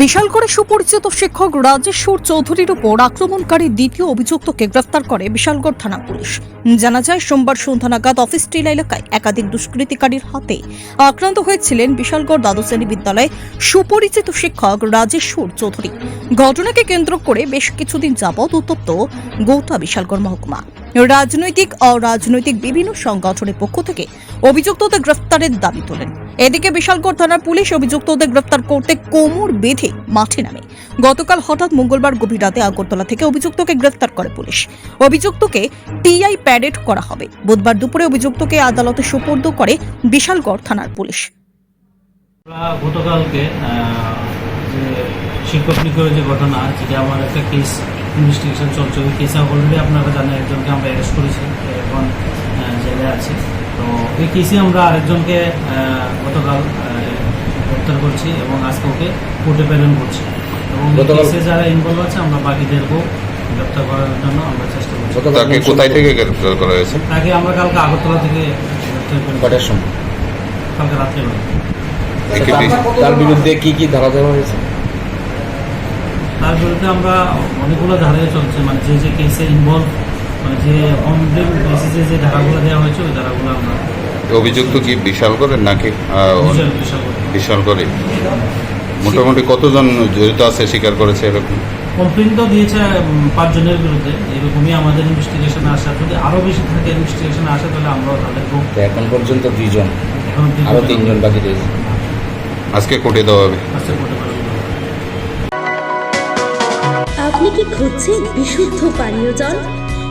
বিশালগড়ে সুপরিচিত শিক্ষক রাজেশ্বর চৌধুরীর উপর আক্রমণকারী দ্বিতীয় অভিযুক্তকে গ্রেফতার করে বিশালগড় থানা পুলিশ। জানা যায়, সোমবার সন্ধ্যা নাগাদ অফিস টিলা এলাকায় একাধিক দুষ্কৃতিকারীর হাতে আক্রান্ত হয়েছিলেন বিশালগড় দ্বাদশ শ্রেণি বিদ্যালয়ে সুপরিচিত শিক্ষক রাজেশ্বর চৌধুরী। ঘটনাকে কেন্দ্র করে বেশ কিছুদিন যাবৎ উত্তপ্ত গোটা বিশালগড় মহকুমা। রাজনৈতিক, অরাজনৈতিক বিভিন্ন সংগঠনের পক্ষ থেকে অভিযুক্তদের গ্রেফতারের দাবি তোলেন। এদিকে বিশালগড় থানার পুলিশ অভিযুক্তদের গ্রেফতার করতে কোমর বেঁধে মাঠে নামে। গতকাল হঠাৎ মঙ্গলবার গভীর রাতে আগরতলা থেকে অভিযুক্তকে গ্রেফতার করে পুলিশ। অভিযুক্তকে টিআই প্যারেড করা হবে। বুধবার দুপুরে অভিযুক্তকে আদালতে সুপর্দ করে বিশালগড় থানার পুলিশ। গতকালকে যে শিক্ষক নিয়োগের যে ঘটনা, যেটা আমার একটা কেস ইনভেস্টিগেশন চলছে, ওই কেসে অলরেডি আপনারা জানেন একজনকে আমরা অ্যারেস্ট করেছি, এখন জেলে আছে। তো এই কেসে আমরা আরেকজনকে গতকাল গ্রেপ্তার করছি এবং আজকে ওকে কোর্টে প্রেরণ করছি। এবং কেসে যারা ইনভলভ আছে আমরা বাকিদেরকেও গ্রেপ্তার করার জন্য আমরা চেষ্টা করছি। তাকে কোথায় থেকে গ্রেফতার করা হয়েছে? তাকে আমরা কালকে আগরতলা থেকে গ্রেপ্তার কটার সময়? কালকে রাত্রেবেলা তার- বিরুদ্ধে কি কি ধারা দেওয়া হয়েছে? তার বিরুদ্ধে আমরা অনেকগুলো ধারায় চলছে মানে যে যে কেসে ইনভলভ মানে যে কমপ্লেন বেসিসে যে ধারাগুলো দেওয়া হয়েছে ওই ধারাগুলো আমরা অভিযুক্ত কি বিশাল করে নাকি বিশাল করে। বিশাল করে? মোটামুটি কতজন জড়িত আছে স্বীকার করেছে এরকম? কমপ্লেন তো দিয়েছে পাঁচজনের বিরুদ্ধে। এরকমই আমাদের ইনভেস্টিগেশন আসা। যদি আরও বেশি থাকে ইনভেস্টিগেশন আসে তাহলে আমরাও তাদেরকেও এখন পর্যন্ত দুইজন। এখন অব্দি আরও তিনজন বাকি রয়েছে। আজকে কোর্টে দেওয়া হবে। আপনি কি খুঁজছেন বিশুদ্ধ পানীয় জল?